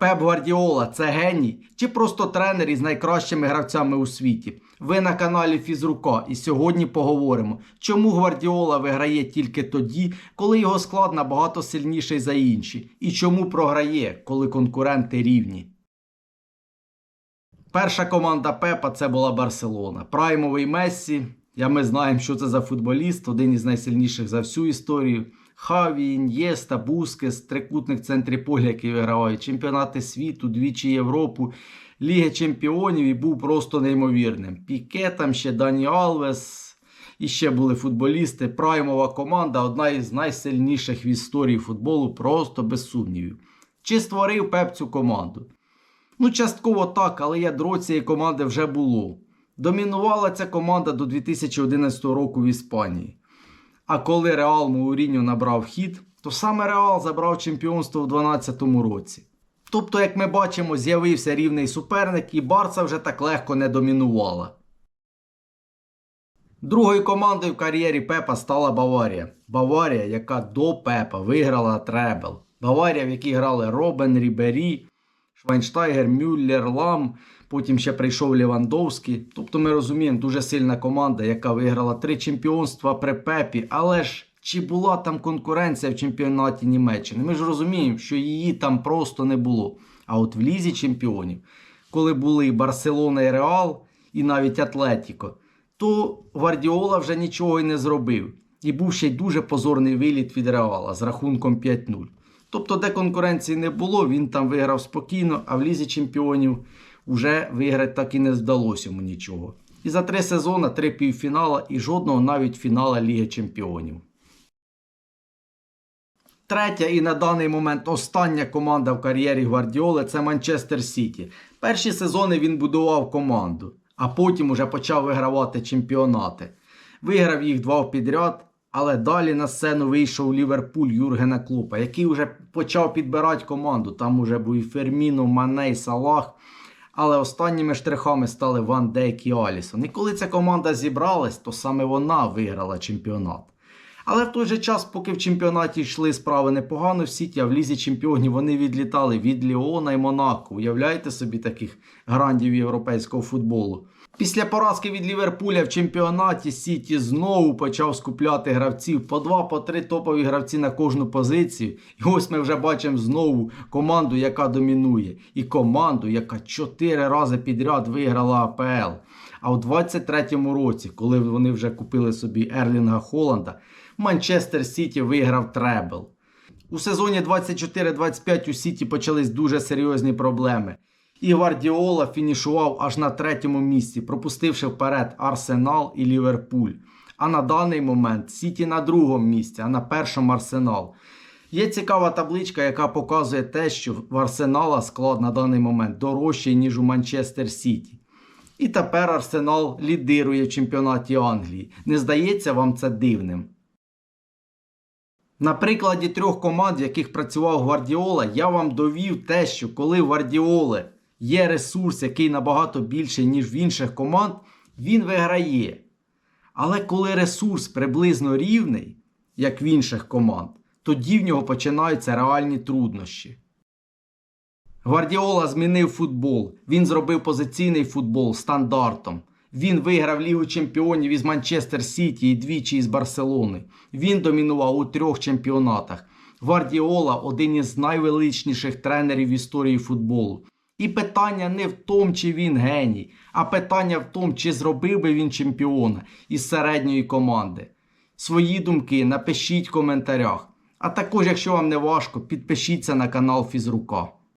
Пеп Гвардіола це геній чи просто тренер із найкращими гравцями у світі. Ви на каналі Фізрука і сьогодні поговоримо, чому Гвардіола виграє тільки тоді, коли його склад набагато сильніший за інші, і чому програє, коли конкуренти рівні. Перша команда Пепа це була Барселона. Праймовий Мессі. Я ми знаємо, що це за футболіст, один із найсильніших за всю історію. Хаві, Ін'єста, Бускес, трикутник в центрі поля, який виграває чемпіонати світу, двічі Європу, Ліги Чемпіонів і був просто неймовірним. Піке, там ще Дані Алвес, і ще були футболісти. Праймова команда одна із найсильніших в історії футболу, просто без сумнівів. Чи створив Пеп цю команду? Ну, частково так, але ядро цієї команди вже було. Домінувала ця команда до 2011 року в Іспанії. А коли Реал Мауріньо набрав хід, то саме Реал забрав чемпіонство у 2012 році. Тобто, як ми бачимо, з'явився рівний суперник, і Барса вже так легко не домінувала. Другою командою в кар'єрі Пепа стала Баварія. Баварія, яка до Пепа виграла требл. Баварія, в якій грали Робен, Рібері, Швайнштайгер, Мюллер, Лам. Потім ще прийшов Лівандовський. Тобто ми розуміємо, дуже сильна команда, яка виграла три чемпіонства при Пепі. Але ж чи була там конкуренція в чемпіонаті Німеччини? Ми ж розуміємо, що її там просто не було. А от в Лізі чемпіонів, коли були і Барселона і Реал, і навіть Атлетіко, то Гвардіола вже нічого й не зробив. І був ще й дуже позорний виліт від Реала з рахунком 5-0. Тобто, де конкуренції не було, він там виграв спокійно, а в Лізі чемпіонів вже виграти так і не вдалося йому нічого. І за три сезони, три півфінала і жодного навіть фінала Ліги Чемпіонів. Третя і на даний момент остання команда в кар'єрі Гвардіоли це Манчестер Сіті. Перші сезони він будував команду, а потім уже почав вигравати чемпіонати. Виграв їх два підряд, але далі на сцену вийшов Ліверпуль Юргена Клопа, який вже почав підбирати команду. Там уже був і Ферміно, Маней, Салах. Але останніми штрихами стали Ван Дейк і Алісон. І коли ця команда зібралась, то саме вона виграла чемпіонат. Але в той же час, поки в чемпіонаті йшли справи непогано в Сіті, а в лізі чемпіонів вони відлітали від Ліона і Монако. Уявляєте собі таких грандів європейського футболу. Після поразки від Ліверпуля в чемпіонаті Сіті знову почав скупляти гравців по два, по три топові гравці на кожну позицію. І ось ми вже бачимо знову команду, яка домінує, і команду, яка чотири рази підряд виграла АПЛ. А у 23-му році, коли вони вже купили собі Ерлінга Холланда, Манчестер Сіті виграв требл. У сезоні 24-25 у Сіті почались дуже серйозні проблеми. І Гвардіола фінішував аж на третьому місці, пропустивши вперед Арсенал і Ліверпуль. А на даний момент Сіті на другому місці, а на першому Арсенал. Є цікава табличка, яка показує те, що в Арсенала склад на даний момент дорожчий, ніж у Манчестер Сіті. І тепер Арсенал лідирує в чемпіонаті Англії. Не здається вам це дивним? На прикладі трьох команд, в яких працював Гвардіола, я вам довів те, що коли в Гвардіоли є ресурс, який набагато більший, ніж в інших команд, він виграє. Але коли ресурс приблизно рівний, як в інших команд, тоді в нього починаються реальні труднощі. Гвардіола змінив футбол. Він зробив позиційний футбол стандартом. Він виграв Лігу чемпіонів із Манчестер Сіті і двічі із Барселони. Він домінував у трьох чемпіонатах. Гвардіола один із найвеличніших тренерів в історії футболу. І питання не в тому, чи він геній, а питання в тому, чи зробив би він чемпіона із середньої команди. Свої думки напишіть в коментарях. А також, якщо вам не важко, підпишіться на канал Фізрука.